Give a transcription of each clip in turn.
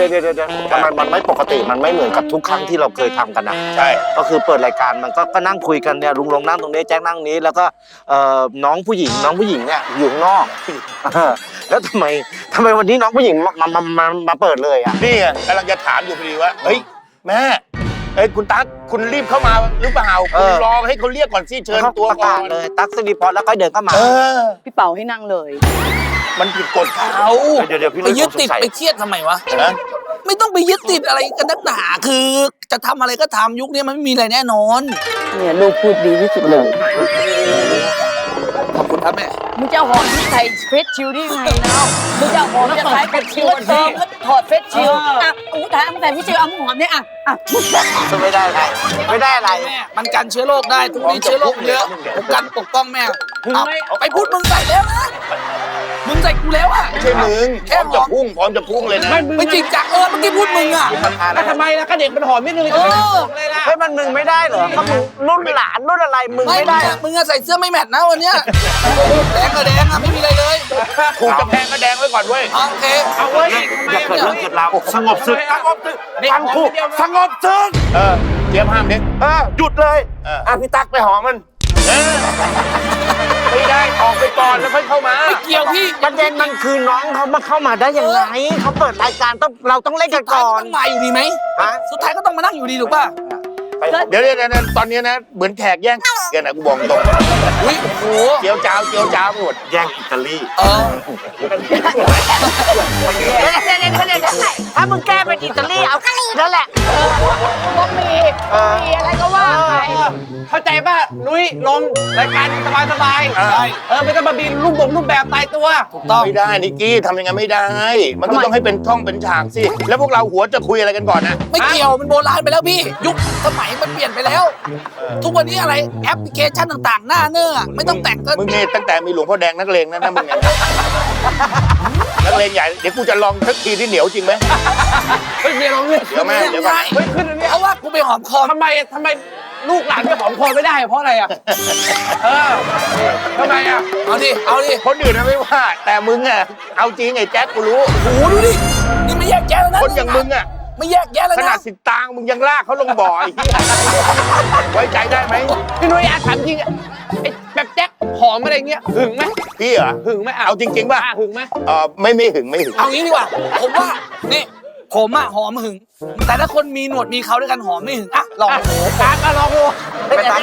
อะเดี๋ยวเดี๋ยวเดี๋ยวทำไมมันไม่ปกติมันไม่เหมือนกับทุกครั้งที่เราเคยทำกันนะใช่ ก็คือเปิดรายการมันก็ก็นั่งคุยกันเนี่ยลุงลงนั่งตรงนี้แจ็คนั่งนี้ แล้วก็เอ่อน้องผู้หญิงน้องผู้หญิงเนี่ยอยู่ข้างนอกเออแล้วทำไมทำไมวันนี้น้องผู้หญิงมามามามามาเปิดเลยอะ นี่ไงกำลังจะถามอยู่พอดีว่า เฮ้ย แม่เฮ้ยคุณตั๊กคุณรีบเข้ามาหรือเปล่าเอคุณอ รอให้เขาเรียกก่อนสิเชิญเขาตัวประก่กาอศนเลยตั๊กสิริพรแล้วก็เดินเข้ามา เออพี่เป่าให้นั่งเลย มันผิดกฎเขาเดี๋ยวเดี๋ยวพี่ไปนุ้ยยึดผมสติดงสัยไปเครียดทำไมวะ นะไม่ต้องไปยึดติดอะไรกันนักหนาคือจะทำอะไรก็ทำยุคนี้มันไม่มีอะไรแน่นอน เนี่ยลูกพูดดีที่สุดเลยขอบคุณครับแม่ มึงจะเอาหอมที่ใส่เฟสชิลได้ไงเนาะมึงจะเอาหอมจะใส่เฟสชิลก็เติมก็ถอดเฟสชิลอะอู้ถ่ายมึงใส่เฟสชิลเอามึงหอมเนี่ยอะอะไม่ได้อะไรไม่ได้อะไร แม่ มันกันเชื้อโรคได้ทุกนี้เชื้อโรคเยอะผมกันปกป้องแม่เอาไปพูดมึงใส่แล้วนะ มึงใส่กูแล้วอะ ไม่ใช่มึงพร้อมจะพุ่งพร้อมจะพุ่งเลยนะไม่จริงจังเออเมื่อกี้พูดมึงอะแล้วทำไมล่ะก็เด็กมันหอมนิดนึงเออ เลยล่ะ เฮ้ยมันมึงไม่ได้เหรอก็มึงรุ่นหลานรุ่นอะไรมึงไม่ไม่ได้ได้มึงอะใส่เสื้อไม่แมทนะวันเนี้ยแดงกับแดงอะไม่มีอะไรเลยถูกจะแพงก็แดงไว้ก่อนเว้ยเอาโอเคเอาเว้ยอย่าเกิดเรื่องเกิดราวสงบศึกสงบศึกเด็กฟังหอมกูนิดเดียวสงบศึกเออเตรียมห้ามดิ เออหยุดเลยเออ อะพี่ตั๊กไปหอมมัน เออ ไม่ได้ออกไปก่อนแล้วค่อยเข้ามา ไม่เกี่ยวพี่ประเด็นมันคือน้องเขามาเข้ามาได้ยังไงเขาเปิดรายการต้องเราต้องเล่นกันก่อน ต้องมาอยู่ดีไหมฮะ สุดท้ายก็ต้องมานั่งอยู่ดีถูกป่ะ เดี๋ยวเดี๋ยวเดี๋ยวตอนนี้นะ เหมือนแขกแย่ง กันนะกูบอกตรงอุ้ยโอ้โหเจียวจ้าวเจียวจ้าวหมดแย่งอิตาลีเออถ้ามึงแก้เป็นอิตาลีเอานั่นแหละก็มีมีอะไรก็ว่าไปเข้าใจป่ะนุ้ยลงรายการสบายสบายๆใช่เออไม่ต้องมาบินรูปบงรูปแบบตายตัวถูกต้องไม่ได้นิกกี้ทำยังไงไม่ได้ มันก็ต้องให้เป็นท่องเป็นฉากสิแล้วพวกเราหัวจะคุยอะไรกันก่อนนะไม่เกี่ยวมันโบราณไปแล้วพี่ ยุคสมัยมันเปลี่ยนไปแล้ว ทุกวันนี้อะไรแอปพลิเคชันต่างๆ หน้าเนื้อะไม่ต้องแต่งก็มึงเนี่ยตั้งแต่มีหลวงพ่อแดงนักเลงนะนะมึงเนี่ยนักเลงใหญ่ เดี๋ยวกูจะลองสักทีที่เหนียวจริงไหม เฮ้ยเมียร้องเลยเดี๋ยวแม่เดี๋ยวก่อน เฮ้ยขึ้นอันนี้เพราะว่ากูไปหอมคอทำไมทำไมลูกหลานไปหอมคอไม่ได้เพราะอะไรอะเออทำไมอะเอาดิเอาดิคนอื่นนะไม่ว่า แต่มึงอะเอาจริงไอ้แจ็คกูรู้ โอ้โหดูดินี่ไม่แยกแยะแล้วนะ คนอย่างมึงอะ ไม่แยกแยะแล้วขนานะดสิตางค์มึงยังลากเขาลงบ่อไอ้เหี้ยไว้ใจได้ไหมพี่นุ้ยอาถามจริงอะไอ้แบบแจ็คหอมอะไรเงี้ยหึงไหมพี่เหรอหึงไหมะเอาจริงๆป่ะอ่หึงไหมเออไม่ไม่หึงไม่หึงเอางี้ดีกว่า ผมว่า นี่ ผมอะหอมหึง แต่ถ้าคนมีหนวดมีเขาด้วยกันหอมไม่หึงอะลองดูการมาลองดูไปตั๊ก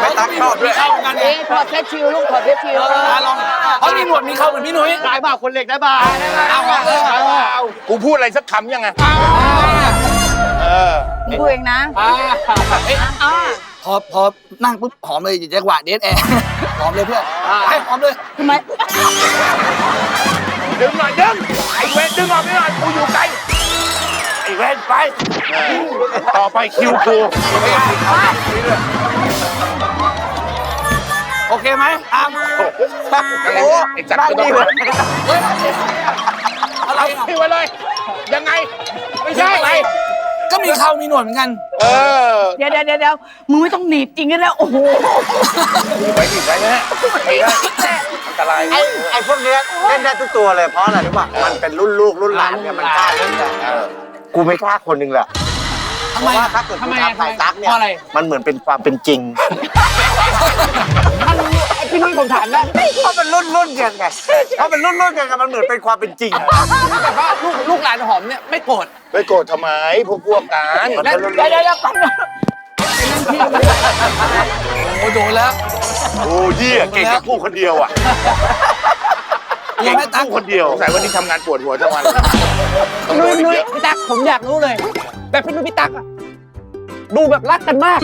ไปตั๊กชอบด้วยเข้ากันเอเอ้งถอดเฟสชิลลูกถอดเฟสชิลอะลองเพราะมีหนวดมีเขาเหมือนพี่นุ้ยได้บ่าคนเหล็กได้บ่าเอาเอาเลยกูพูดอะไรสักคำยังไงเออมึงพูดเองนะอ่าเอ๊ะอ่าพอพอนั่งปุ๊บหอมเลยอย่าจังหวะเดทแอร์หอมเลยเพื่อนให้หอมเลยทำไม ดึงหน่อยดึงไอ้เวนดึงออกไม่หน่อยกูอยู่ไกลไอ้เวนไปเออต่อไปคิวกูโอเคไหมอามโอ้ไอ้จัดก็ต้องเฮ้ยอะไรอะพี่ไว้เลยยังไงไม่ใช่อะไร ก็มีเขามีหนวดเหมือนกัน เออเดี๋ยวเดี๋ยวเดี๋ยวมึงไม่ต้องหนีบจริงกันแล้ว โอ้โหไปดิไปนะไม่ได้อันตรายไอ้ไอ้พวกเนี้ยเล่นได้ทุกตัวเลยเพราะอะไรรู้ป่ะมันเป็นรุ่นลูกรุ่นหลานเนี่ยมันกล้าเล่นกันเออกูไม่กล้าคนหนึ่งแหละทำเพไมราะว่าอะถ้าเกิดทำกูไมทำสายตั๊กเนี่ยเพราะอะไร มันเหมือนเป็นความเป็นจริงมันไอ้ พี่นุ้ยผมถามนะเพราะมันรุ่นรุ่นกันไงเพราะมันรุ่นรุ่นกันไงมันเหมือนเป็นความเป็นจริงแต่ว่าลูกลูกหลานหอมเนี่ยไม่โกรธไปโกรธทำไมพวกพวกกันมันเป็นรุ่นเดี๋ยวเดี๋ยวเดี๋ยวก่อนนะโอ้โดนแล้ว โอ้ยี่เก่งแค่พูดคนเดียวอะเก่งแค่ตั้งคนเดียวสงสัยวันนี้ทำงานปวดหัวทั้งวันพี่นุ้ยพี่นุ้ยพี่ตั๊กผมอยากรู้เลย แบบพี่นุ้ยพี่ตั๊กอะดูแบบรักกันมาก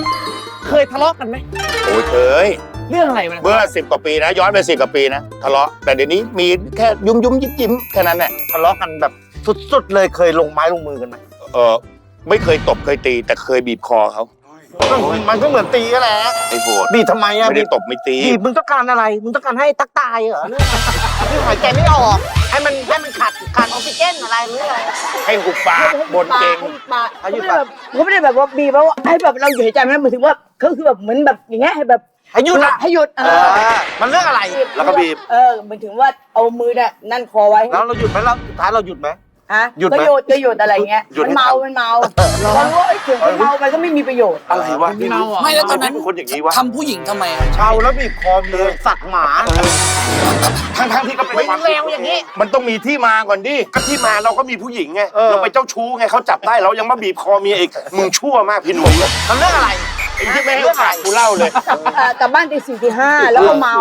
เคยทะเลาะกันไหมโอ้ยเคย เรื่องอะไรมันเมื่อสิบกว่าปีนะ ย้อนไปสิบกว่าปีนะทะเลาะแต่เดี๋ยวนี้มีแค่ยุ่มยุ่มยิ้มยิ้มแค่นั้นแหละทะเลาะกันแบบสุดๆเลยเคยลงไม้ลงมือกันไหมเออไม่เคยตบเคยตี แต่เคยบีบคอเขามันก็เหมือนตีก็แหละไอ้โหดบีบทำไมอะไม่บีได้บตบไม่ตีบีบมึงต้องการอะไร มึงต้องการให้ตักตายเหรอเนี่ยคือหายใจไม่ออก ให้มันให้มันขาดขาดออกซิเจนอะไรหรืออะไรให้หุบปากบนเก่งปากอายุเขาไม่ได้แบบเขาไม่ได้แบบว่าบีบแล้วให้แบบเราอยู่หายใจไม่ได้หมายถึงว่าเขาคือแบบเหมือนแบบอย่างเงี้ยให้แบบ ให้หยุดอะให้หยุดเอเอออมันเรื่องอะไร แล้วก็บีบ เออหมายถึงว่าเอามือเนี่ยนั่นคอไว้แล้วเราหยุดไหมเราสุดท้ายเราหยุดไหม ฮะหยุดไหมก็หยุดก็หยุดอะไรเงี้ยหยุดมันให้เมาทำ มันเมาพอรู้ว่าไอ้ยถึงคนเมาไปก็ไม่มีประโยชน์ อะไรวะเมาอะไม่แล้วตอนนั้นเป็นคนอย่างนี้วะทำผู้หญิงทำไมอะเมาแล้วบีบคอเมียสัตว์หมาทั้งทั้งๆที่ก็เป็นความเลวอย่างนี้ มันต้องมีที่มาก่อนดิ ก็ที่มาเราก็มีผู้หญิงไง เออ เราไปเจ้าชู้ไงเขาจับได้เรายังมาบีบคอเมียอีก มึงชั่วมากพี่หนุ่ยมันเรื่องอะไร ไอ้ที่ไม่ให้โอกาสกูเล่าเลย เอ่อกลับบ้านตีสี่ตีห้าแล้วก็เมา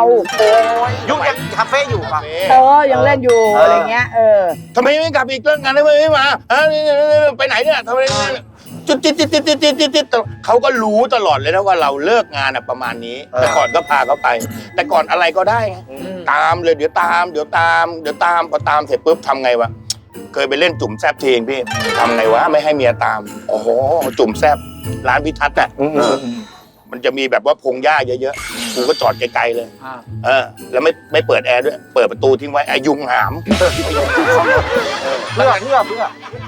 ยุคยังคาเฟ่อยู่ป่ะ เออยังเล่นอยู่เอออ อะไรเงี้ยเออทำไมไม่กลับอีกเรื่องงานทำไมไม่มาเอ้ยไปไหนเนี่ยทำไมจุดจิตจิตจิตจิตจิตจิตจิตเขาก็รู้ตลอดเลยนะว่าเราเลิกงานอะประมาณนี้แต่ก่อนก็พาเขาไป แต่ก่อนอะไรก็ได้ไงตามเลยเดี๋ยวตาม เดี๋ยวตาม เดี๋ยวตามพอตามเสร็จปุ๊บทำไงวะ เคยไปเล่นจุ่มแซบทีเองพี่ทำไงวะไม่ให้เมียตาม โอ้โหจุ่มแซบ ร้านพิทัศน์อะมันจะมีแบบว่าพงหญ้าเยอะๆกูก็จอดไกลๆเลย อ่า เออ แล้วไม่ไม่เปิดแอร์ด้วย เปิดประตูทิ้งไว้ไอายุงหาม เพื่อเพื่อเพื่อ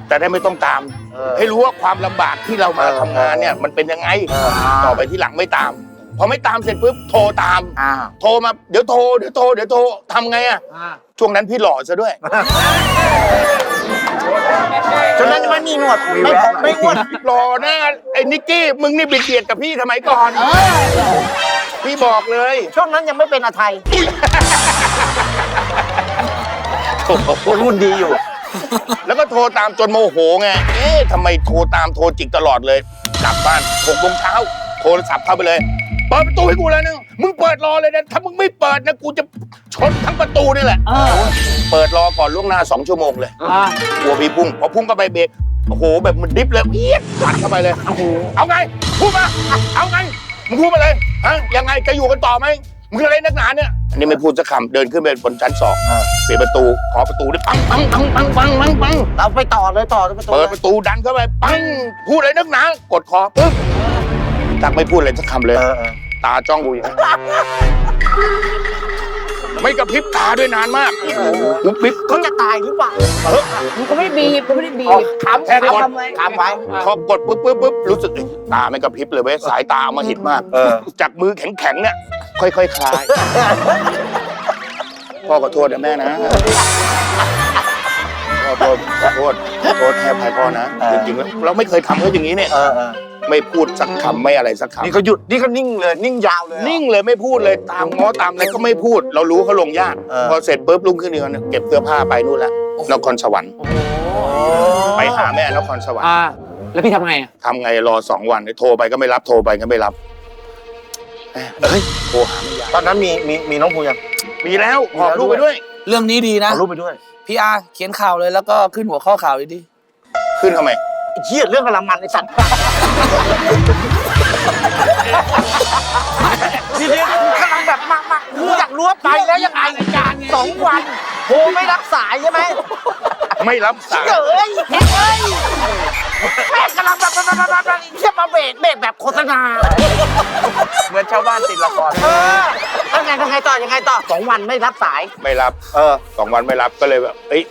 แต่ได้ไม่ต้องตาม เออให้รู้ว่าความลำบากที่เรามาเออทำงานเนี่ย มันเป็นยังไง เออ ต่อไปที่หลังไม่ตาม พอไม่ตามเสร็จปุ๊บโทรตาม อ่าโทรมาเดี๋ยวโทรเดี๋ยวโทรเดี๋ยวโทรทำไงอะอ่า ช่วงนั้นพี่หล่อซะด้วย จนนั้นจะไม่มีหนวดไม่ผมไม่อ้วนหล่อหน้าไอ้นิกกี้มึงนี่บิดเบียดกับพี่สมัยก่อนพี่บอกเลยช่วงนั้นยังไม่เป็นอาไทยรุ่นดีอยู่ แล้วก็โทรตามจนโมโหไง เอ๊ะทำไมโทรตามโทรจิกตลอดเลย กลับบ้านหกโมงเช้าโทรศัพท์เข้าไปเลย เปิดประตูให้กูเลยนึงมึงเปิดรอเลยนะถ้ามึงไม่เปิดนะกูจะชนทั้งประตูนี่แหละเปิดรอก่อนล่วงหน้าสองชั่วโมงเลยอ่ากลัวพี่พุ่งพอพุ่งก็ไปเบรกโอ้โหแบบมันดิฟเลยเอี๊ยดปัดเข้าไปเลยเอาไงพูดมาเอาไงมึงพูดมาเลยฮะยังไงจะอยู่กันต่อไหมมึงอะไรนักหนาเนี่ยอันนี้ไม่พูดสักคำเดินขึ้นไปบนชั้นสองเออปิดประตูขอประตูด้วยปังปังปังปังปังปังปังเราไปต่อเลยต่อเลยประตูเปิดประตูดันเข้าไปปังพูดอะไรนักหนากดคอปึ๊บ ตักไม่พูดอะไรสักคำเลยเออเออตาจ้องกูอย่างนั้นไม่กระพริบตาด้วยนานมากปุ๊บปิ๊บเขาจะตายหรือเปล่ามันก็ไม่ได้บีบก็ไม่ได้บีบขำแค่กดทำไว้ขำไว้พอกดปุ๊บปุ๊บปุ๊บรู้สึกเอ๊ะตาไม่กระพริบเลยเว้ยสายตามาหิดมากเออจากมือแข็งๆเนี่ย ค่อยๆคลาย พ่อขอโทษนะแม่นะพ่อพ่อขอโทษขอโทษแค่ภัยพ่อนะเออจริงๆแล้วเราไม่เคยทำเขาอย่างนี้เนี่ยเออเออ ไม่พูดสักคำไม่อะไรสักคำ นี่ก็หยุดนี่ก็นิ่งเลยนิ่งยาวเลยนิ่งเลยไม่พูดเลยตามง้อตามอะไรก็ไม่พูด เรารู้เขาลงยากเออ พอเสร็จปุ๊บลุงขึ้นอีกวันหนึ่งเก็บเสื้อผ้าไปนู่นแหละนครสวรรค์ไปหาแม่นครสวรรค์อ่าแล้วพี่ทำไงอะทำไงรอสองวันโทรไปก็ไม่รับโทรไปก็ไม่รับเอ้ยโทรหาไม่ยากตอนนั้นมีมีมีน้องภูยัง มีแล้วหอบลูกไปด้วย เรื่องนี้ดีนะ เอารูปไปด้วยพี่อาร์เขียนข่าวเลยแล้วก็ขึ้นหัวข้อข่าวเลยดิขึ้นทำไมไอ้เหี้ยเรื่องกำลังมันไอ้สัตว์ ทีนี้กำลังแบบมากมากกูอยากรู้ว่าไปแล้วยังไงสองวันโทรไม่รับสายใช่ไหมไม่รับสายเฮ้ยเฮ้ยแม่งกำลังแบบแบบแบบแบบแบบเชี่ยมาเบรกเบรกแบบโฆษณา เหมือนชาวบ้านติดละครเออแล้วไงยังไงต่อยังไงต่อสองวันไม่รับสาย ไม่รับ เออสองวันไม่รับก็เลยแบบเอ้ย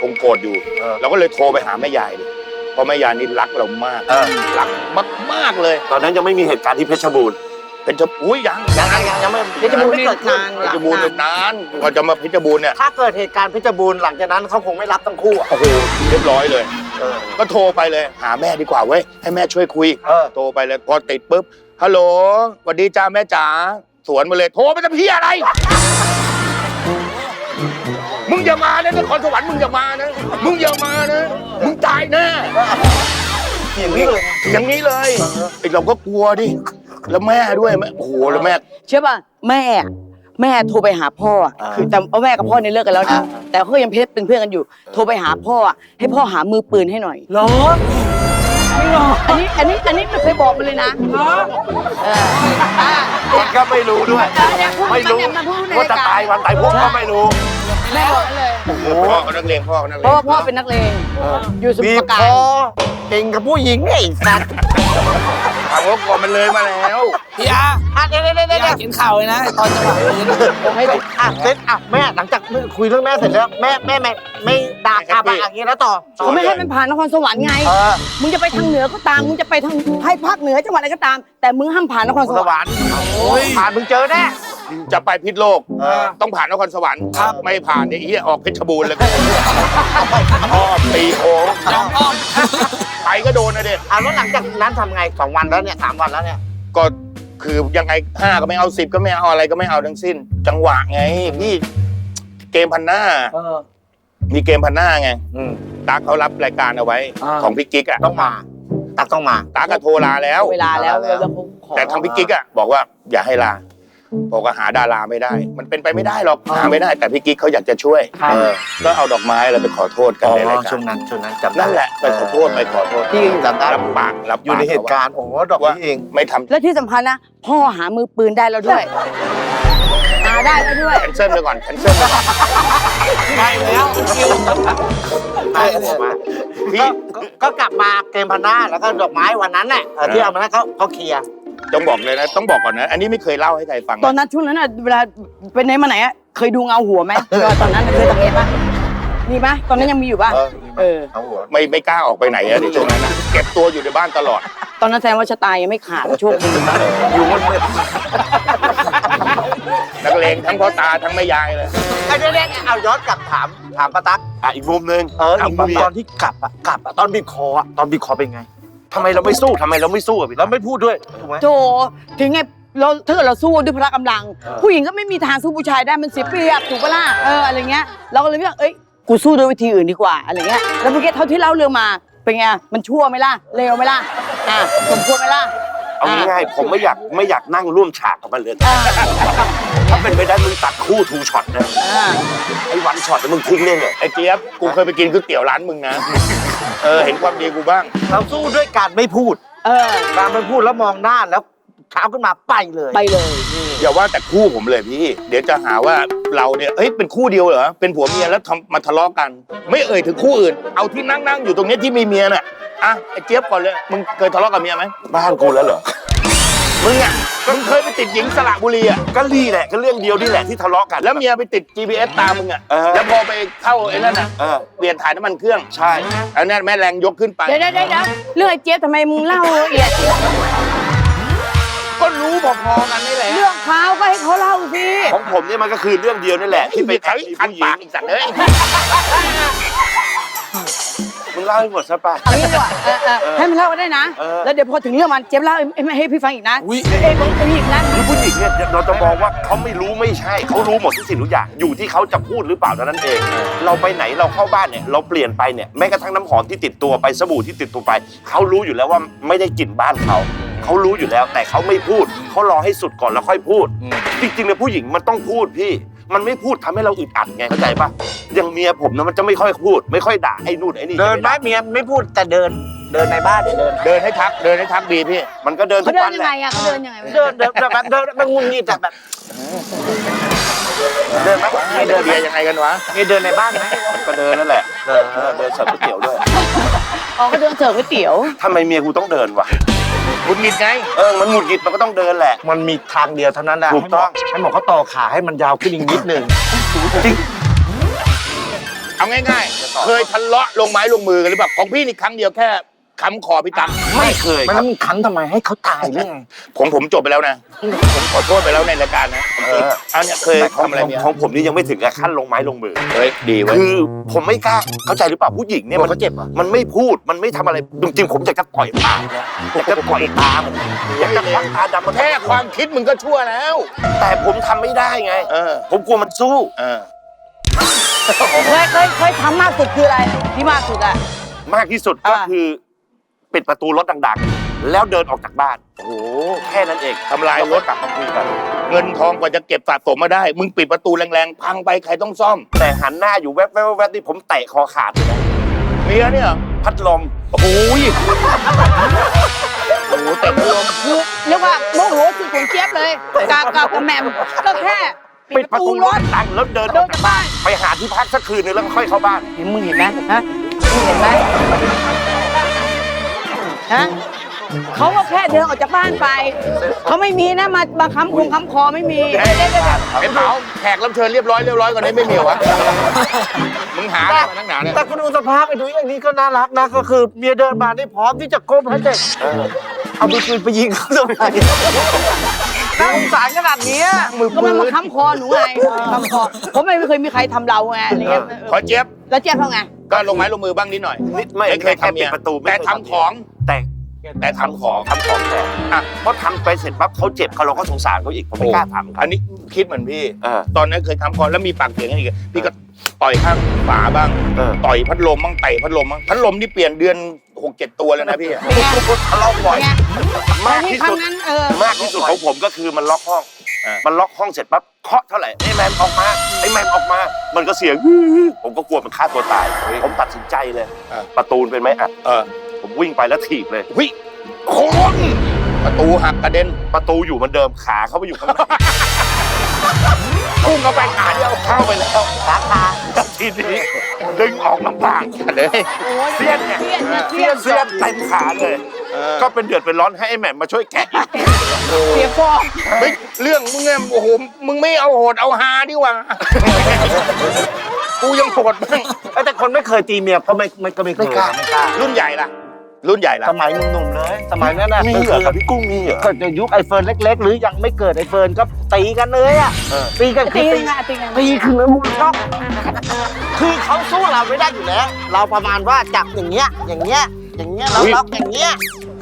คงโกรธอยู่เออเราก็เลยโทรไปหาแม่ยายเลย เพราะแม่ยายนี่รักเรามากเออ รักมากๆเลยตอนนั้นยังไม่มีเหตุการณ์ที่เพชรบูรณ์เป็นจะอุ้ยยังยังยังยังยังไม่เพชรบูรณ์ไม่เกิดขึ้นนานเพชรบูรณ์เนี่ยนานกว่าจะมาเพชรบูรณ์เนี่ยถ้าเกิดเหตุการณ์เพชรบูรณ์หลังจากนั้นเขาคงไม่รับทั้งคู่อะโอ้โหเรียบร้อยเลย เออ ก็โทรไปเลย หาแม่ดีกว่าเว้ยให้แม่ช่วยคุย เออ โทรไปเลยพอติดปุ๊บฮัลโหลสวัสดีจ้าแม่จ๋าสวนมาเลย โทรไปจะพี่อะไร มึงอย่ามานะนครสวรรค์มึงอย่ามานะ มึงอย่ามานะ มึงตายแน่อย่างนี้เลยอย่างนี้เลยไอ้เราก็กลัวดิแล้วแม่ด้วยแม่โอ้โหแล้วแม่ เชื่อป่ะแม่อะแม่โทรไปหาพ่ออะคือแต่เอาแม่กับพ่อเนี่ยเลิกกันแล้วนะแต่เขายังเป็นเพื่อนกันอยู่ โทรไปหาพ่ออะให้พ่อหามือปืนให้หน่อยเหรอไม่หรออันนี้อันนี้อันนี้ไม่เคยบอกมันเลยนะเอออะคนก็ไม่รู้ด้วย เออเนี่ยพูดไม่รู้มันพูดในว่าจะรายการตายวันตายพวกก็ไม่รู้ แม่บอกนั่นเลยพ่อเขานักเลงพ่อเขานักเลเพราะงว่าพ่อเป็นนักเลงอยู่สมุบีทรบปราคการอเก่งกับผู้หญิงเนี่ยไอ้สัตว์ถามว่าก่อนมันเลยมาแล้วพี่อาร์อะเดี๋ยวเดี๋ยวเดี๋ยวพี่เดี๋อายวร์เขียนข่าวเลยนะตอนจังหวะปืนอะผมให้ดูอะเสร็จอะแม่หลังจากคุยเรื่องแม่เสร็จแล้วแม่แม่ไม่ไม่ด่ากลับมาอย่างนี้แล้วต่อต่อเขาไม่ให้มันผ่านนครสวรรค์ไงเออมึงจะไปทางเหนือก็ตามมึงจะไปทางให้ภาคเหนือจังหวัดอะไรก็ตาม แต่มึงห้ามผ่านนครสสวรรค์วรรค์โอ้ยผ่านมึงเจอแน่ จะไปพิษโลกเออต้องผ่านนครสวรรค์ครับไม่ผ่านเนี่ยไอ้เฮียออกเพชรบูรณ์เลยอ้อมตีโค้งน้องอ้อมไปก็โดนนะเด็กอะแล้วหลังจากนั้นทำไงสองวันแล้วเนี่ยสามวันแล้วเนี่ยก็คือยังไงห้าก็ไม่เอาสิบก็ไม่เอาอะไรก็ไม่เอาทั้งสิ้น จังหวะไงพี่เกมพันหน้าเออมีเกมพันหน้าไงอืมตาเขารับรายการเอาไว้อ่าของพี่กิ๊กอะต้องมาตักต้องมาตาก็โทรลาแล้ว เวลาแล้วแล้วเขาขอแต่ทางพี่กิ๊กอะบอกว่าอย่าให้ลา บอกว่าหาดาราไม่ได้ มันเป็นไปไม่ได้หรอกหาไม่ได้ แต่พี่กิ๊กเขาอยากจะช่วยครับเออก็เอาดอกไม้อะไรไปขอโทษกันอ๋อในรายกาช่วรงนั้นช่วงนั้นจำได้นั่นแหละไปขอโทษไปขอโทษที่จำได้รับปากรับปากอยู่ในเหตุการณ์โอ้โหดอกว่านี้เอง ไม่ทำแล้วที่สำคัญนะ พ่อหามือปืนได้แล้วด้วย หาได้แล้วด้วยแคนเซิลไปก่อนแคนเซิลไปก่อนไปแล้วคิวไปเลยมาพี่ ก็ก็กลับมาเกมพันหน้าแล้วก็ดอกไม้วันนั้นแหละเออที่เอามาให้เขาเขาเคลียร์ ต้องบอกเลยนะต้องบอกก่อนนะ อันนี้ไม่เคยเล่าให้ใครฟังตอนนะนั้นช่วงนั้นอะเวลาไปไหนมาไหนอะเคยดูเงาหัวไหมตอนนั้นเคยสังเกตปะมีปะตอนนั้นยังมีอยู่ปะเออเออ เอาหัว ไม่ไม่กล้าออกไปไหนอะในช่วงนั้นนะเก็บตัวอยู่ในบ้านตลอด ตอนนั้นแสดงว่าชะตายังไม่ขาดโชคดีมากอยู่มืดมืดนักเลงทั้งพ่อตาทั้งแม่ยายเลย ไอ้เรื่องนี้เอาย้อนกลับถามถามป้าตั๊กอะอีกมุมหนึ่งเอออีกมุมอะตอนที่กลับอะกลับอะตอนบีบคออะตอนบีบคอเป็นไง ทำไมเราไม่สู้ทำไมเราไม่สู้อะพี่แล้วไม่พูดด้วยถูกไหมโจถึงไงเราถ้าเกิดเราสู้ด้วยพละกำลังผู้หญิงก็ไม่มีทางสู้ผู้ชายได้มันเสียเปรียบถูกปะล่ะเอออะไรเงี้ยเราก็เลยว่าเอ้ยกูสู้ด้วยวิธีอื่นดีกว่าอะไรเงี้ยแล้วเมื่อกี้เท่าที่เล่าเรื่องมาเป็นไงมันชั่วไหมล่ะเลวไหมล่ะอะสมควรไหมล่ะ เอาง่ายๆผมไม่อยากไม่อยากนั่งร่วมฉากกับมันเลยอ่าถ้าเป็นไปได้มึงตัดคู่ทูช็อตนะอ่าไอ้วันช็อตนะมึงทิ้งเลยเนี่ยไอ้เจี๊ยบกูเคยไปกินก๋วยเตี๋ยวร้านมึงนะ เออเห็นความดีกูบ้าง เราสู้ด้วยการไม่พูดเออการไม่พูดแล้วมองหน้าแล้วเช้าขึ้นมาไปเลยไปเลยอย่าว่าแต่คู่ผมเลยพี่ เดี๋ยวจะหาว่าเราเนี่ยเฮ้ยเป็นคู่เดียวเหรอเป็นผัวเมียแล้วทำมาทะเลาะกัน ไม่เอ่ยถึงคู่อื่น เอาที่นั่งนั่งๆอยู่ตรงเนี้ยที่มีเมียน่ะ อะไอ้เจี๊ยบก่อนเลย มึงเคยทะเลาะกับเมียไหมบ้านกูแล้วเหรอ มึงอะมึงเคยไปติดหญิงสระบุรีอะ ก็รีแหละก็เรื่องเดียวนี่แหละที่ทะเลาะกัน แล้วเมียไปติด GPS ตามมึงอะ เออ แล้วพอไปเข้าไอ้นั่นอะ เออ เปลี่ยนถ่ายน้ำมันเครื่องใช่ อันนั้นแม่แรงยกขึ้นไป เดี๋ยวเดี๋ยวเดี๋ยวเรื่องไอ้เจี๊ยบทำไมมึงเล่าละเอียด ก็รู้พอๆกันนี่แหละ เรื่องเขาก็ให้เขาเล่าสิ ของผมเนี่ยมันก็คือเรื่องเดียวนี่แหละที่ไปไปแท็ขักนมีขันผู้หญิปาง กอีกสัตว์เอ้ย มึงเล่าให้หมดซะป่ะเอางี้ดีกว่าเออเออเออให้มันเล่าก็ได้นะ เออ แล้วเดี๋ยวพอถึงเรื่องมันเจี๊ยบเล่าให้ให้ให้พี่ฟังอีกนะอุ๊ย เอ้ยมึงไอ้อีกนะคือผู้หญิงเนี่ยเราจะมองว่าเขาไม่รู้ไม่ใช่ เขารู้หมดทุกสิ่งทุกอย่าง อยู่ที่เขาจะพูดหรือเปล่าเท่านั้นเอง เราไปไหนเราเข้าบ้านเนี่ยเราเปลี่ยนไปเนี่ยแม้กระทั่งน้ำหอมที่ติดตัวไปสบู่ที่ติดตัวไป เขารู้อยู่แล้วว่าไม่ได้กลิ่นบ้านเขา เขารู้อยู่แล้วแต่เขาไม่พูด เขารอให้สุดก่อนแล้วค่อยพูด จริงๆเนี่ยผู้หญิงมันต้องพูดพี่ มันไม่พูดทำให้เราอึดอัดไงเข้าใจปะอย่างเมียผมนะมันจะไม่ค่อยพูด ไม่ค่อยด่าไอ้นู่นไอ้นี่เดินไหมเมียไม่พูดแต่เดิน เดินในบ้านเนี่ยเดิน เดินให้ทักเดินให้ทักดีพี่ มันก็เดินทุเขากเดินวันยังแหไงละอะเขาเดินยังไงเดินเดินแบบเดินแบบงุนงิดอะแบบเดินไหมให้เดินเบียร์ยังไงกันวะมีเดินในบ้านไหมก็เดินนั่นแหละเดินเดินเสิร์ฟก๋วยเตี๋ยวด้วยอ๋อเขาเดินเสิร์ฟก๋วยเตี๋ยว ทำไมเมียกูต้องเดินวะบุญงิดไง เออมันหงุดหงิดมันก็ต้องเดินแหละ มันมีทางเดียวเท่านั้นแหละถูกต้อง ให้หมอเขาต่อขาให้มันยาวขึ้นอีกนิดนึงจริงเอาง่ายๆ เคยทะเลาะลงไม้ลงมือกันหรือเปล่าของพี่นี่ครั้งเดียวแค่ คำขอพี่ตั๊กไม่เคยมันครับขันทำไมให้เขาตายหรือไงผมผมจบไปแล้วนะ ผมขอโทษไปแล้วในรายการนะเอออันเนี้ยเคยแต่ของทำอะไรเมียของผมนี่ยังไม่ถึงกับขั้นลงไม้ลงมือ เฮ้ยดีเว้ยคือผมไม่กล้าเข้าใจหรือเปล่าผู้หญิงเนี่ยมัมันนเขาเจ็บเหรอมันไม่พูดมันไม่ทำอะไรจริงๆผมอยากจะต่อยตามนะอยากจะต่อยตามอยากจะควักตาดำมันแค่ความคิดมึงก็ชั่วแล้ว แต่ผมทำไม่ได้ไง เออผมกลัวมันสู้ เออเคยเคยเคยทำมากสุดคืออะไรที่มากสุดอะ มากที่สุดก็อ่า คือ ปิดประตูรถดังๆ แล้วเดินออกจากบ้าน โอ้โห แค่นั้นเองทำลายรถแวก็กลับมาคุยกัน เงินทองกว่าจะเก็บสะสมมาได้ มึงปิดประตูแรงๆ พังไปใครต้องซ่อม แต่หันหน้าอยู่แวบๆแวบๆนี่ผมเตะคอขาดเลยนะเมียเนี่ยเหรอพัดลม โอ้โหยโอ้โหเต็มรวมคือเรียกว่าโมโหสุดของเจี๊ยบเลยกากกับกับแหมมก็แค่ปิดประตูรถดังแล้วเดินอเดิอนกจากบ้าน ไปหาที่พักสักคืนนึงแล้วก็ค่อยเข้าบ้าน เห็นมึงเห็นไหมฮะมึงเห็นไหม ฮะเขาก็แค่เดินออกจากบ้านไป เขาไม่มีนะมามาค้ำคงค้ำคอไม่มีเฮ้ยไอ้เผาแขกรับเชิญเรียบร้อยเรียบร้อยกว่านี้ไม่มีเหรอวะมึงหาอะไรมาตั้งหนาเนี่ยแต่คุณดูสภาพไอ้ดูอย่างนี้ก็น่ารักนะก็คือเมียเดินมานี่พร้อมที่จะก้มให้เด็กเอาปืนไปยิงเขาทำไมน่าสงสารขนาดเนี้ยมือก็ปืมันมานค้ำคอหนูไงค้ำคอผมไม่เคยมีใครทำเราไงอะไรเงี้ยขอเจี๊ยบแล้วเจ๊ยบเขาไงก็ลงไม้ลงมือบ้างนิดหน่อยนิดไม่ไม่เคยแค่ทำปิเนี่ดยประตูไม่แต่เคยทำของ แต่แต่ทำของทำของแต่อะเพราะทำไปเสร็จปั๊บเขาเจ็บเขาเราก็สงสารเขาอีกผมไม่กล้าทำครัอับนนี้คิดเหมือนพี่เออตอนนั้นเคยทำของแล้วมีปากเสียงกันอีกพี่ก็ต่อยข้างฝาบ้าง เออ ต่อยพัดลมบ้างเตะพัดลมบ้างพัดลมที่เปลี่ยนเดือนหกเจ็ดตัวแล้วนะพี่อะทะเลาะบ่อยไงมากที่ที่สุดครั้งนั้นเออ มากที่สุดของผมก็คือมันล็อกห้องมันล็อกห้องเสร็จปั๊บเคาะเท่าไหร่ไอ้แมนออกมาไอ้แมนออกมา มันก็เสียง ผมก็กลัวมันฆ่าตัวตาย ผมตัดสินใจเลยประตูเป็นไหมอะเออผม วิ่งไปแล้วถีบเลยวิคนประตูหักกระเด็นประตูอยู่เหมือนเดิมขาเขาไปอยู่ข้างในพุ่งเข้าไปขาเดียวเข้าไปแล้วขาขาทีนี้ดึงออกลำบากเลยเสี้ยนเนี่ยเสี้ยนเนี่ยเสี้เสี้ยยนนเสี้ยนเต็มขาเลย ก็เป็นเดือดเป็นร้อนให้ไอ้แหม่มมาช่วยแกะอีกเสียฟองเฮ้ยเรื่องมึงเนี่ยโอ้โหมึงไม่เอาโหดเอาฮาดีกว่ากูยังโหดบ้างเอ้ยแต่คนไม่เคยตีเมียก็ไม่ไม่ก็ไม่เคยไม่กล้าไม่กล้ารุ่นใหญ่ล่ะ รุ่นใหญ่ล่ะสมัยหนุ่มๆเลย สมัยนั้นน่ะมีก็เหรคือครับพี่กุ้งมีเหรอเกิดในยุคไอเฟิร์นเล็ก ๆ หรือยังไม่เกิดไอเฟิร์นก็ตีกันเลยอะเออตีกันคืตีอตีไงตีไงตีคือมุมช่องคือเขาสู้เราไม่ได้อยู่แล้ว เราประมาณว่าจับอย่างเงี้ยอย่างเงี้ยอย่างเงี้ยเราอุ๊ยล็อกอย่างเงี้ย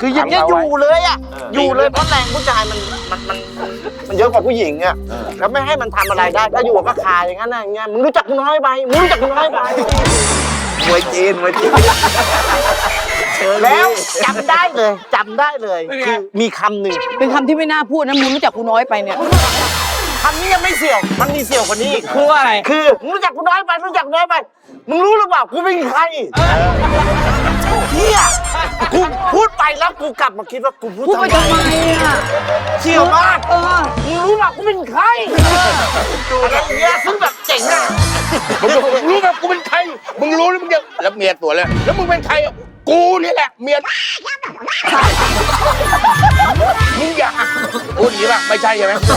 คืออย่างเงี้ยทำอเอาไว้ยู่เลยอะเออออยู่เลยเพราะแรงผู้ชายมันมันมันมันเยอะกว่าผู้หญิงอะแล้วไม่ให้มันทำอะไรได้ก็อยู่กับคาอย่างนั้นน่ะอย่างเงี้ยมึงรู้จักคุณน้อยไปมึงรู้จักคุณน้อยไปมวยจีนมวยจีน แล้วจำได้เลยจำได้เลยคือมีคำหนึ่งเป็นคำที่ไม่น่าพูดนะมึงรู้จักกูน้อยไปเนี่ยคำนี้ยังไม่เสี่ยว มันมีเสี่ยวกว่านี้อีกคือว่าอะไร คือมึงรู้จักกูน้อยไปมึงรู้จักกูน้อยไป มึงรู้หรือเปล่ากูเป็นใคร เฮียกูพูดไปแล้วกูกลับมาคิดว่ากูพูดพูดไปทำทำไมไมอะเสี่ยวมากเออมึงรู้เปล่ากูเป็นใครดูอะไรอย่างเงี้ยซึ่งแบบเจ๋งอะมึงบอกมึงรู้ไหมกูเป็นใคร มึงรู้แล้วมึงจะแล้วเมียตัวเลย แล้วมึงเป็นใครอะกูนี่แหละเมียมึงอย่าพูดอย่างนี้ป่ะไม่ใช่ใช่ไหมเ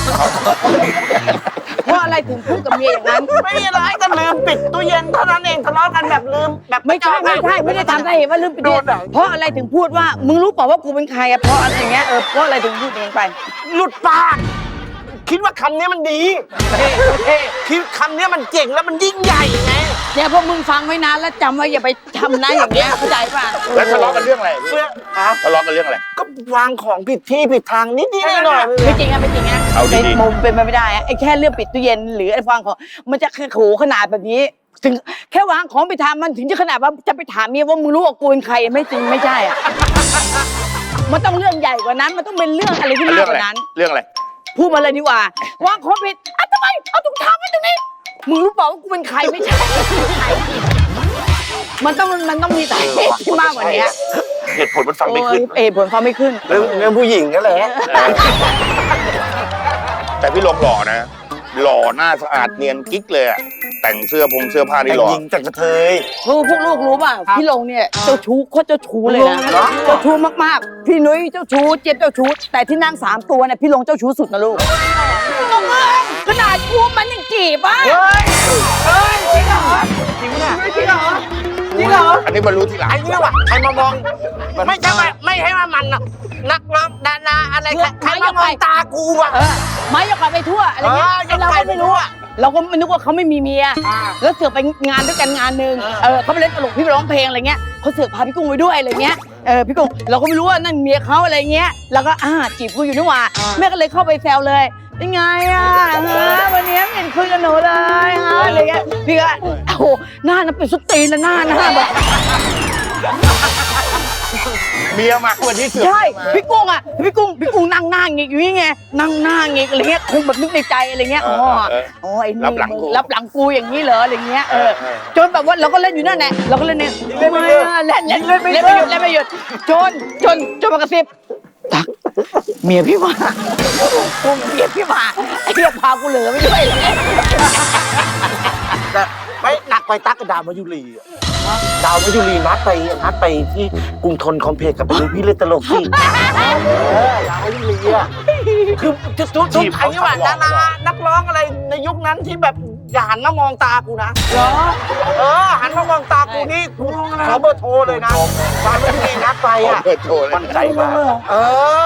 พ ราะอะไรถึงพูดกับเมียอย่างนั้น ไม่มีอะไรก็ลืมปิดตู้เย็นเท่านั้นเองทะเลาะกันแบบลืมแบบไม่ใช่ไม่ใช่ไม่ได้ทำสาเหตุว่าลืมไปเดียวเพราะอะไรถึงพูดว่ามึงรู้เปล่าว่ากูเป็นใครอะเพราะอะไรอย่างเงี้ยเออเพราะอะไรถึงพูดอย่างนี้ไป หลุดปาก คิดว่าคำนี้มันดีคิดคำนี้มันเจ๋งแล้วมันยิ่งใหญ่ไงเนี่ยพวกมึงฟังไว้นะแล้วจำไว้อย่าไปทำนะอย่างเงี้ยเข้าใจป่ะแล้วทะเลาะกันเรื่องอะไรเพื่อฮะทะเลาะกันเรื่องอะไร ก็วางของผิดที่ผิดทางนิดนิดหน่อยหน่อยไม่จริงอะไม่จริงอะเอาดีๆเป็นมุมเป็นไปไม่ได้อะไอ้แค่เรื่องปิดตู้เย็นหรือไอ้ฟังของมันจะโขขนาดแบบนี้ถึงแค่วางของไปทำมันถึงจะขนาดว่าจะไปถามเมียว่ามึงรู้ว่ากูเป็นใครไม่จริงไม่ใช่อะมันต้องเรื่องใหญ่กว่านั้น มันต้องเป็นเรื่องอะไรที่มาเรื่กองกอะไรว่านั้น เรื่องอะไร พูดมาเลยดีกว่า วางของผิดอะทำไม เอาถุงเท้าไว้ตรงนี้ มึงรู้เปล่าว่ากูเป็นใครไม่ใช่มันต้องมันต้องมีสาเหตุที่มากกว่านี้เหตุผลมันฟังไม่โอ้ขึ้ยนเอยผลฟังไม่ขึ้น เรื่องเรื่องผู้หญิงนั่นแหละแต่พี่ลงหล่อนะ หล่อหน้าสะอาดเนียนกิ๊กเลยอะ แต่งเสื้อผงเสื้อผ้าแต่นี่หล่อหญิงจากกระเทยพวกพวกลูกรู้ป่ะพี่ลงเนี่ยเจ้าชู้โคตรเจ้าชู้เลยนะเหรอเจ้าชู้มากๆ พี่นุ้ยเจ้าชู้เจี๊ยบเจ้าชู้แต่ที่นั่งสามตัวเนี่ยพี่ลงเจ้าชู้สุดนะลูกลงเลยขนาดชู้มันยังจีบอะเฮ้ยเฮ้ยจริงเหรอจริงเนี่ยจริงเหรอจริง เหรอ อันนี้มารู้ทีหลังไอ้นี่ว่ะใครมามอง ไม่ใช่ว่าไม่ให้ว่ามันน่ะนักร้องดาราอะไรใครใครมามองตากูว่ะเออไม้ยกไก่ไปทั่วอะไรเงี้ยเออยกเราไก่ก็ไม่รู้อะเราก็ไม่นึกว่าเขาไม่มีเมียแล้วเสือกไปงานด้วยกันงานหนึ่งเออเขาไปเล่นตลกพี่ไปร้องเพลงอะไรเงี้ยเขาเสือกพาพี่กุ้งไปด้วยอะไรเงี้ยเออพี่กุ้งเราก็ไม่รู้ว่านั่นเมียเขาอะไรเงี้ยแล้วก็อ่าจีบกูอยู่นี่หว่าแม่ก็เลยเข้าไปแซวเลยเป็นไงอะฮะวันนี้ไม่เห็นคุยกับหนูเลยฮะอะไรเงี้ยพี่ก็ โอ้โหหน้าน่ะเป็นสุดตีนนะหน้าหน้าแบบเมียมาวันนี้เสือกใช่มาพี่กุ้งอะพี่กุ้งพี่กุ้งนั่งหน้าหงิกอยู่นี่ไงนั่งหน้าหงิกอะไรเงี้ยคงแบบนึกในใจอะไรเงี้ยอ๋อเอออ๋อไอ้นี่รับหลังกูรับหลังกูอย่างนี้เหรออะไรเงี้ยเออเออจนแบบว่าเราก็เล่นอยู่นั่นแหละเราก็เล่นเนี่ยเล่นไม่หยุดเล่นเล่นเล่นไม่หยุดเล่นไม่หยุดจนจนจนมากระซิบตักเมียพี่มากูเมียพี่มาไอ้เหี้ยพากูเหลือไม่ด้วยเลยแต่ ไม่หนักไปตักกับดาวมายุรีอะดาวมายุรีนัดไปนัดไปที่กรุงทนคอมเพล็กซ์กับไปดูพี่เล่นตลกสิเออดาวมายุรีอะคือทุกทุกทุกไอ้นี่ว่าดารานักร้องอะไรในยุคนั้นที่แบบอย่าหันมามองตากูนะเหรอเออหันมามองตากูนี่กูขอเบอร์โทรเลยนะดาวมายุรีนัดไปอะเปิดโชว์เลยมั่นใจมากเอ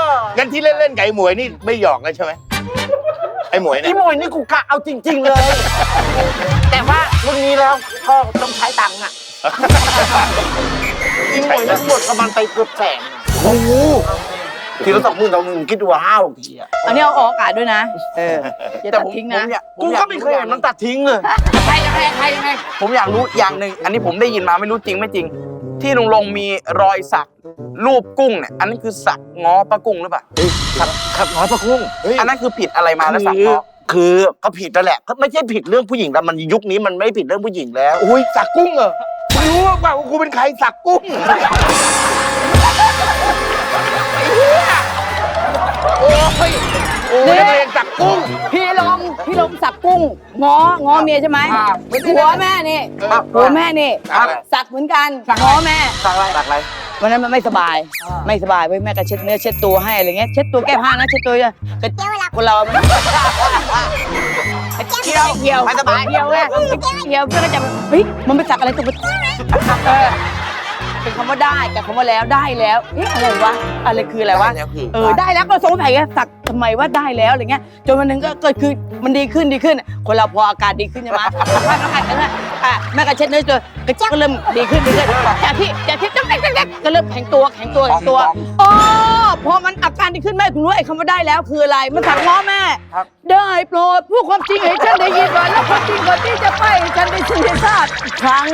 องั้นที่เล่นเล่นๆไก่หมวยนี่ไม่หยอกเลยใช่ไหมไอ้หมวยเนี่พี่ยมวยนี่กูกะเอาจริง ๆเลย แต่ว่ารุ่นนี้แล้วก็ต้องใช้ตังค์อะพี่มวยนี่หมดประมาณไปเกือบแสนอะโอ้โหทีละสองหมื่นสองหมื่นคิดดูว่าห้าหกทีอะอันนี้เอาออกอากาศด้วยนะ เอออย่าตัดทิ้งนะ กูก็ไม่เคยเห็นมันตัดทิ้งเลย ใครยังไงใครยังไงผมอยากรู้อย่างหนึ่งอันนี้ผมได้ยินมาไม่รู้จริงไม่จริง ที่ลุงลงมีรอยสักรูปกุ้งเนี่ยอันนั้นคือสักง้อปลากุ้งหรือเปล่า ขับขับน้อยพระคุ้งอันนั้นคือผิดอะไรมาแล้วสักคือง้อคือก็ผิดนั่นแหละก็ไม่ใช่ผิดเรื่องผู้หญิงแล้วมันยุคนี้มันไม่ผิดเรื่องผู้หญิงแล้วอุ้ยสักกุ้งเหรอไม่รู้ว่าว่ากูเป็นใครสักกุ้งโอ้ยโอ้ยนักเรียนสักกุ้ง พี่ลงพี่ลงสักกุ้งง้อง้อเมียใช่ไหมหัวแม่นี่หัวแม่นี่ ครับ สักเหมือนกันง้อแม่ สักอะไรสักอะไร วันนั้นมันไม่สบายไม่สบายเว้ยแม่ก็เช็ดเนื้อเช็ดตัวให้อะไรเงี้ยเช็ดตัวแก้ผ้านะเช็ดตัวก็คนเรามันเกี่ยวเกี่ยวไม่สบายเกี่ยวเว้ยเกี่ยวเพื่อนก็จะแบบเฮ้ยมันไปสักอะไรตัวเออเป็นคำว่าได้กับคำว่าแล้วได้แล้วเอ๊ะอะไรวะอะไรคืออะไรวะได้แล้วคือเออได้แล้วก็สงสัยไงสัก ทำไมว่าได้แล้วอะไรเงี้ยจนวันหนึงก็เกิดคือมันดีขึ้นดีขึ้น คนเราพออาการดีขึ้นใช่ไหมสักพักก็หายไปแล้วอะแม่ก็เช็ดเนื้อตัวก็ก็เริ่มดีขึ้นดีขึ้นจากที่จากที่ต้องเด็กๆก็เริ่มแข็งตัวแข็งตัวแข็งตัวโอ๋อพอมันอาการดีขึ้นแม่ถึงรู้ไอ้คำว่าได้แล้วคืออะไรมันสั่งง้อแม่ ครับ ได้โปรดพูดความจริงให้ฉันได้ยินก่อนแล้วความจริงก่อนที่จะไปให้ฉันได้ชื่นทราบอีกครั้ง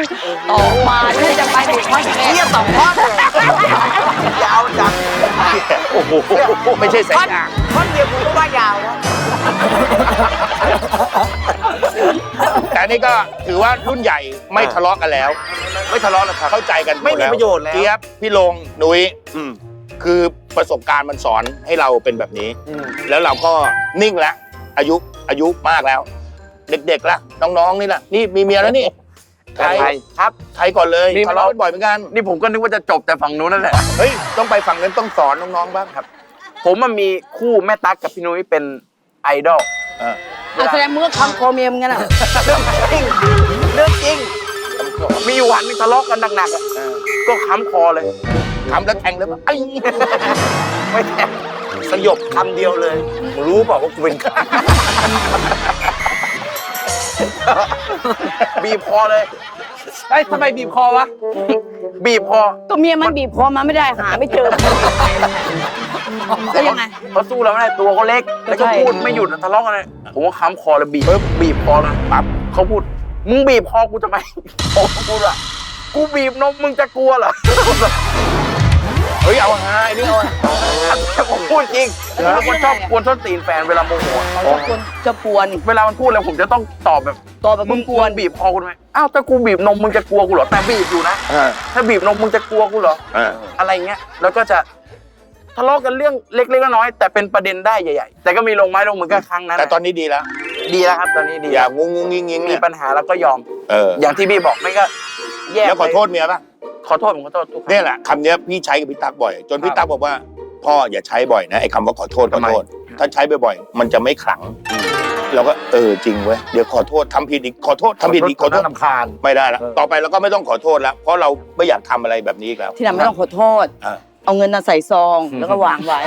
ต่อมาฉันจะไปในคอนแกรสองข้อ ยาวจังโอ้โห ไม่ใช่สายยางท่อนเดียวกูก็ว่ายาวแล้วแต่นี่ก็ถือว่ารุ่นใหญ่ไม่ทะเลาะกันแล้ว ไม่ทะเลาะแล้วครับเข้าใจกันหดไม่มีแล้วประโยชน์แล้วเจี๊ยบพี่ลงหนุยอืมคือประสบการณ์มันสอนให้เราเป็นแบบนี้ แล้วเราก็นิ่งแล้ว อายุอายุมากแล้ว เด็กๆละน้องๆนี่แหละนี่มีเมียแล้วนี่ใครครับใครก่อนเลยนี่ทะเลาะกันบ่อยเหมือนกันนี่ผมก็นึกว่าจะจบแต่ฝั่งนู้นนั่นแหละเฮ้ยต้องไปฝั่งนั้นต้องสอนน้องๆบ้างครับ ผมมันมีคู่แม่ตั๊กกับพี่นุ้ยเป็นไอดอลอะแสดงมือคำคอเมียมงั้นอะจริงเรื่องจริง มีอยู่วันหนึงทะเลาะกันหนักๆอะก็ค้ำคอเลย ทำแล้วแทงเลยปะไอ้ไม่แท้สยบคำเดียวเลย มึงรู้เปล่าว่ากูเป็นใครบีบคอเลยไอ้ยทำไมบีบคอวะ บีบคอ ก็เมียมันบีบคอมาไม่ได้หาไม่เจอ ก็ยังไง เขาสู้เราไม่ได้ตัวเขาเล็ก แล้วก็ใช่ พูดไม่หยุดทะเลาะกันเลยผมก็ค้ำคอเลยบีบปึ๊บบีบคอเลยปั๊บเขาพูด มึงบีบคอกูทำไมผมก็พูดว่ากูบีบนมมึงจะกลัวเหรอ เฮ้ยเอาฮาไอ้นี่เอาฮาผมพูดจริงผมเป็นคนชอบกวนส้นตีนแฟนเวลาโมโหจะกวนจะปวนเวลามันพูดแล้วผมจะต้องตอบแบบตัวแบบมึมึงงกกลัววนบีบคอกูทำไมอ้าวถ้ากูบีบนมมึงจะกลัวกูเหรอ แต่บีบอยู่นะ อ่าถ้าบีบนมมึงจะกลัวกูเหรอ อ่าอะไรเงี้ย แล้วก็จะ ทะเลาะกันเรื่องเล็กๆน้อยๆแต่เป็นประเด็นได้ใหญ่ๆ แต่ก็มีลงไม้ลงมือก็ครั้งนั้นแต่ตอนนี้ดีแล้ว ดีแล้วครับตอนนี้ดีอย่างงงงงิงงิงมีเนี่ยปัญหาแล้วก็ยอม เอออย่างที่พี่บอกไม่ก็ แยกแล้วขอโทษไปเมียป่ะขอโทษผมขอโทษทุกครั้ง เนี่ยแหละคำเนี้ยพี่ใช้กับพี่ตั๊กบ่อย จนพี่ตั๊กบอกว่า พ่ออย่าใช้บ่อยนะไอ้คำว่าขอโทษขอโทษ ถ้าใช้บ่อยๆมันจะไม่ขลังเราก็เออจริงเว้ยเดี๋ยวขอโทษทำผิดอีกขอโทษทำผิดอีกขอโทษน่ารำคาญ ไม่ได้แล้วเออ ต่อไปเราก็ไม่ต้องขอโทษแล้วเพราะเราไม่อยากทำอะไรแบบนี้อีกแล้ว ที่หลังไม่ต้องขอโทษ อ่า เอาเงินน่ะใส่ซองแล้วก็วางไว้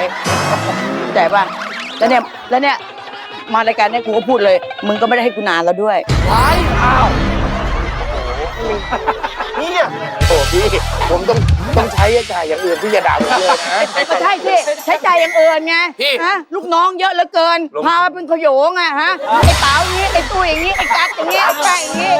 เข้าใจป่ะแล้วเนี่ยแล้วเนี่ยมารายการเนี่ยกูก็พูดเลย มึงก็ไม่ได้ให้กูนานแล้วด้วย ว้ายอ้าวเนี่ยโอ้ พี่ ผมต้องต้องใช้จ่ายอย่างอื่นพี่อย่าด่าผมเลยนะ ก็ใช่สิใช้ใจายอย่างอื่นไงฮะลูกน้องเยอะเหลือเกินพามาเป็นขโยงอะฮะไอ้เต๋าอย่างนี้ไอ้ตู้อย่างนี้ไอ้กัดอย่างนี้ไอ้แป้งอย่างนี้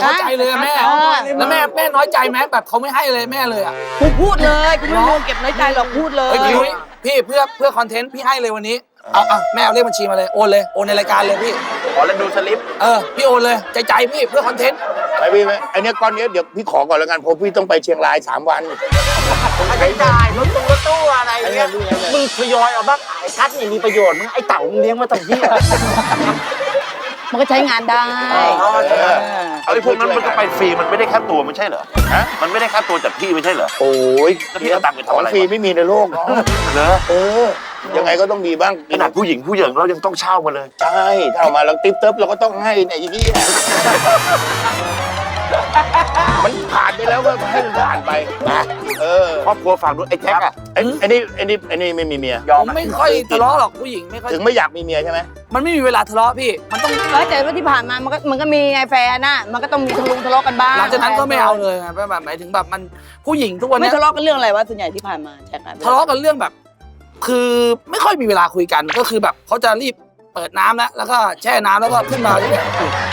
เข้าใจเลยอะแม่เออแล้วแม่แม่น้อยใจไหมแบบเขาไม่ให้เลยแม่เลยอะกูพูดเลยกูไม่รวมเก็บน้อยใจหรอกพูดเลย เฮ้ยพี่นุ้ยพี่เพื่อเพื่อคอนเทนต์พี่ให้เลยวันนี้ เอาเอาแม่เอาเลขบัญชีมาเลยโอนเลยโอนในรายการเลยพี่ขอแล้วดูสลิปเออพี่โอนเลยใจใจพี่เพื่อคอนเทนต์ไปพี่ไหมไอเนี้ยก้อนเนี้ยเดี๋ยวพี่ขอก่อนแล้วกันเพราะพี่ต้องไปเชียงรายสามวันค่าใช้จ่ายรถตู้รถตู้อะไรเงี้ยมึงทยอยเอาบ้างไอ้กัดนี่มีประโยชน์มึงไอ้เต่ามึงเลี้ยงมาตั้งที่มันก็ใช้งานได้ ไอ้พวกนั้นมันก็ไปฟรีมันไม่ได้ค่าตัวไม่ใช่เหรอฮะมันไม่ได้ค่าตัวจากพี่ไม่ใช่เหรอ โอ้ยแล้วพี่เอาตังค์ไปขทำองอะไรฟรีวะไม่มีในโลกเนาะเหรอเออ ยังไงก็ต้องมีบ้างขนาดผู้หญิงผู้หญิงเรายังต้องเช่ามาเลย ใช่ถ้าเอามาเราติ๊บเติบเราก็ต้องให้ในอย่างนี้มัน ผ่านไปแล้วก็ให้มันผ่านไปนะเออครอบครัวฝั่งนู้นไอ้แจ็คอะไอ้ไอ้นี่ไอ้นี่ไอ้นี่ไม่มีเมียยอผมมไม่ค่อยทะเลาะหรอกผู้หญิงไม่ค่อย ถึงไม่อยากมีเมียใช่ไหมมันไม่มีเวลาทะเลาะพี่ มันต้องเออแต่ว่าที่ผ่านมามันก็มันก็มีไงแฟนน่ะมันก็ต้องมีทะลุงทะเลาะกันบ้างหลังจากนั้นก็ไม่เอาเลยไงแบบหมายถึงแบบมันผู้หญิงทุกวันไม่เนี้ยทะเลาะกันเรื่องอะไรวะส่วนใหญ่ที่ผ่านมาแจ็คอะทะเลาะกันเรื่องแบบ คือไม่ค่อยมีเวลาคุยกันก็คือแบบเขาจะรีบเปิดน้ำแล้วแล้วก็แช่น้ำแล้วก็ขึ้นมาข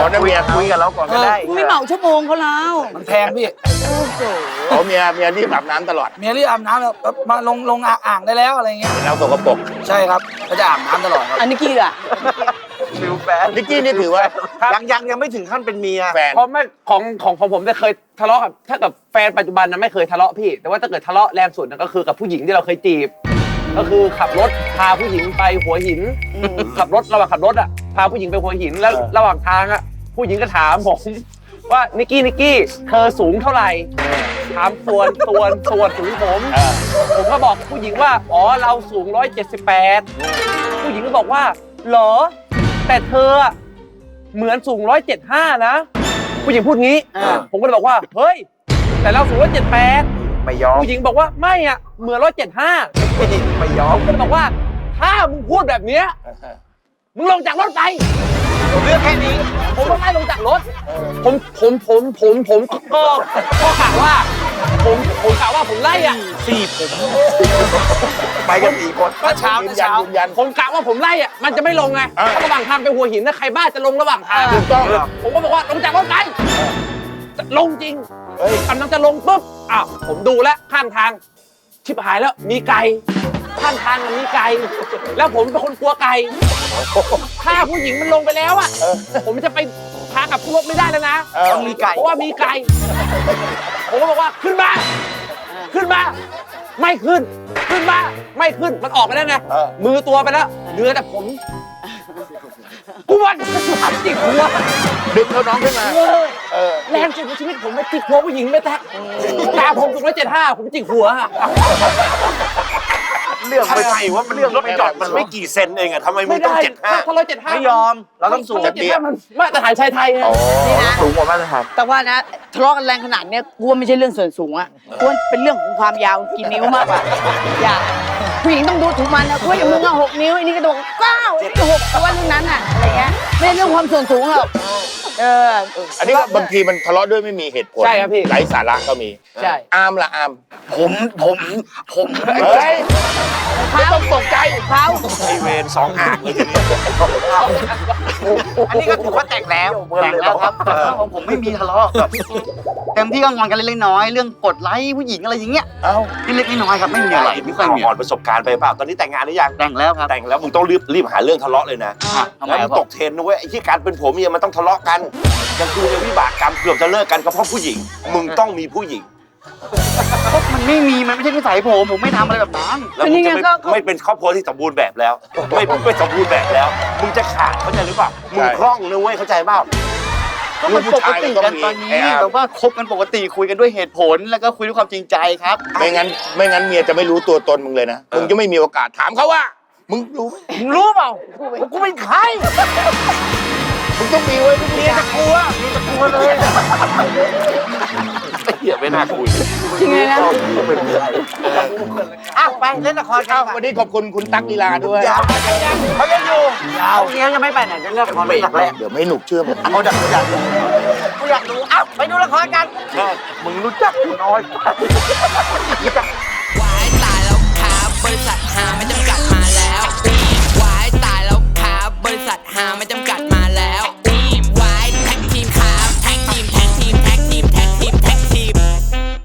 อนะเมียคุยกับเราก่อนก็ได้ไม่เหมาชั่วโมงเขาแล้วมันแพงพี่โอ้โหขอเมียเมียรีบอาบน้ำตลอด เมียรีบอาบน้ำแล้วมาลงลงอ่างได้แล้วอะไรเงี้ยเราสกปรกใช่ครับก็จะอาบน้ำตลอดครับอันนี้กี่อะฟิลแฟนนิกกี้นี่ถือว่ายังยังยังไม่ถึงขั้นเป็นเมียแฟนเพราะไม่ของของของผมจะเคยทะเลาะกับถ้ากับแฟนปัจจุบันนะไม่เคยทะเลาะพี่ แต่ว่าถ้าเกิดทะเลาะแรงสุดนะก็คือกับผู้หญิงที่เราเคยจีบ ก็คือขับรถพาผู้หญิงไปหัวหิน ขับรถระหว่างขับรถอะพาผู้หญิงไปหัวหินแล้วระหว่างทางอะผู้หญิงก็ถามผมว่านิกกี้นิกกี้เธอสูงเท่าไหร่ถามส่วนส่วนส่วนสูงผมเออผมก็บอกผู้หญิงว่าอ๋อเราสูง 178 ผู้หญิงก็บอกว่าเหรอ แต่เธออะเหมือนสูง 175 นะ ผู้หญิงพูดงี้อ่าผมก็เลยบอกว่า เฮ้ย แต่เราสูง 178 ไม่ยอมผู้หญิงบอกว่าไม่อะเหมือน175ไม่ยอผมมก็เลยบอกว่า ถ้ามึงพูดแบบเนี้ยมึงลงจากรถไปเรื่องแค่นี้ ผมก็ไล่ลงจากรถ ผมผมผมผมผมก็ก็กะว่า ผมผมกะว่าผมไล่อะสี่ผมไปกันสี่คนก็เช้ายืก็นยันเช้ายืนยันผมกะว่าผมไล่อะมันจะไม่ลงไงอ่าถ้าระหว่างทางไปหัวหินนะใครบ้าจะลงระหว่างทางถูกต้องผมก็บอกว่าลงจากรถไป ลงจริงเฮ้ย กำลังจะลงปุ๊บอ้าวผมดูแล้วข้างทาง ชิบหายแล้วมีไก่ข้างทางมันมีไก่แล้วผมเป็นคนกลัวไก่ถ้าผู้หญิงมันลงไปแล้วอะผมจะไปพากลับขึ้นรถไม่ได้แล้วนะเออต้องมีไก่ เพราะว่ามีไก่ผมก็บอกว่าขึ้นมา ขึ้นมา ไม่ขึ้น ขึ้นมา ไม่ขึ้นมันออกไปแล้วไงเออ มือตัวไปแล้วเหลือแต่ผม กวนจิกหัวดึงเขาน้องขึ้นมา เออเออ แรงสุดในชีวิตผมไม่จิกหัวผู้หญิงไม่แตกตาผมสูงร้อยเจ็ดห้าผมจิกหัวอะเรื่องไม่ใช่ว่ามันเรื่องรถจอดมันไม่กี่เซนเองอะทำไมมึไม่งต้องได้เจ็ดห้า ถ้าร้อยเจ็ดห้าไม่ยอม เราต้องสูง ร้อยเจ็ดห้ามันมาตรฐานชายไทยไง นี่นะ สูงกว่ามาตรฐานแต่ว่านะทะเลาะกันแรงขนาดเนี้ยกูว่าไม่ใช่เรื่องส่วนสูงอะกูว่าเป็นเรื่องของความยาวกี่นิ้วมากกว่าอย่า ผู้หญิงต้องดูถูกมันนะกูว่าอย่างมึงอะหกนิ้วไอ้นี่ก็โดนเก้าไอ้นี่ก็หกกูว่าเรื่องนั้นอะอะไรเงี้ยไม่ใช่เรื่องความส่วนสูงหรอกเออ อันนี้ก็บางทีมันทะเลาะด้วยไม่มีเหตุผลใช่ครับพี่ ไร้สาระก็มีใช่ อาร์มละอาร์มผมผมผมเฮ้ยไม่ต้องตกใจเขาไอเวรสองอ่างเลยทีนี้ อันนี้ก็ถือว่าแต่งแล้วแต่งแล้วครับแต่ว่าของผมไม่มีทะเลาะแบบเต็มที่ก็งอนกันเล็กๆน้อยๆเรื่องกดไลค์ผู้หญิงอะไรอย่างเงี้ยเอ้าเล็กๆน้อยๆครับไม่มีอะไรไม่ค่อยมีอ่อนประสบการณ์ไปเปล่าตอนนี้แต่งงานหรือยังแต่งแล้วครับแต่งแล้วมึงต้องรีบรีบหาเรื่องทะเลาะเลยนะอะทำไมแล้วคมึรับงตกเทรนด์นะเว้ยไอ้ที่การเป็นผัวเมียมันต้องทะเลาะกันอย่างกูเนี่ยวิบากกรรมเกือบจะเลิกกันก็เพราะผู้หญิง มึงต้องมีผู้หญิง ก็มันไม่มีมันไม่ใช่นิสัยผมผมไม่ทำอะไรแบบนั้น แล้วมึงจะไม่ไม่เป็นครอบครัวที่สมบูรณ์แบบแล้ว ไม่ไม่สมบูรณ์แบบแล้ว มึงจะขาดเข้าใจหรือเปล่า มึงคล่องนะเว้ยเข้าใจเปล่า ก็มันปกติกันตอนนี้แบบว่าคบกันปกติคุยกันด้วยเหตุผลแล้วก็คุยด้วยความจริงใจครับ ไม่งั้นไม่งั้นเมียจะไม่รู้ตัวตนมึงเลยนะ มึงจะไม่มีโอกาสถามเขาว่า มึงรู้ไหม มึงรู้เปล่าว่ากูเป็นใครมึง ต้องมีไว้ทุกเมียจะกลัวมียจะกลัวเลยเหี้ยไม่น่าคุยยังไงนะเป็นไรอ้าวไปเล่นละครกันวันนี้ขอบคุณคุณตั๊กลีลาด้วยเขายังอยู่เขายังไม่ไปไหนจะเล่นละครไม่แรกเดี๋ยวไม่หนุกเชื่อผมเขาดักดักกูอยากดูอ้าวไปดูละครกันมึงรู้จักกูน้อยวายตายแล้วครับบริษัทหาไม่จำกัดมาแล้ววายตายแล้วครับบริษัทหาไม่จำกัด